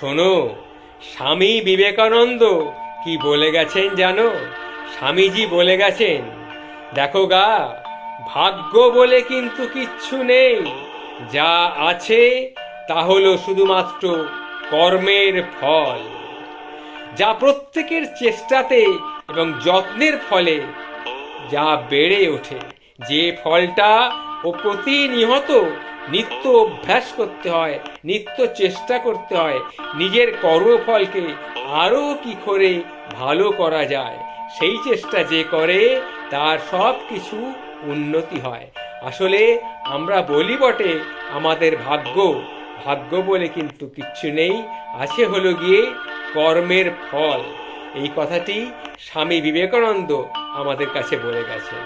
শোনো, স্বামী বিবেকানন্দ কি বলে গেছেন জানো? স্বামীজি বলে গেছেন, দেখো গা, ভাগ্য বলে কিন্তু কিচ্ছু নেই। যা আছে, তা হলো শুধুমাত্র কর্মের ফল। যা প্রত্যেকের চেষ্টাতে এবং যত্নের ফলে যা বেড়ে ওঠে, যে ফলটা ও প্রতিনিয়ত নিত্য অভ্যাস করতে হয়, নিত্য চেষ্টা করতে হয়, নিজের কর্মফলকে আরও কি করে ভালো করা যায়, সেই চেষ্টা যে করে, তার সব কিছু উন্নতি হয়। আসলে আমরা বলি বটে, আমাদের ভাগ্য ভাগ্য বলে কিন্তু কিচ্ছু নেই, আছে হলো গিয়ে কর্মের ফল। এই কথাটি স্বামী বিবেকানন্দ আমাদের কাছে বলে গেছেন।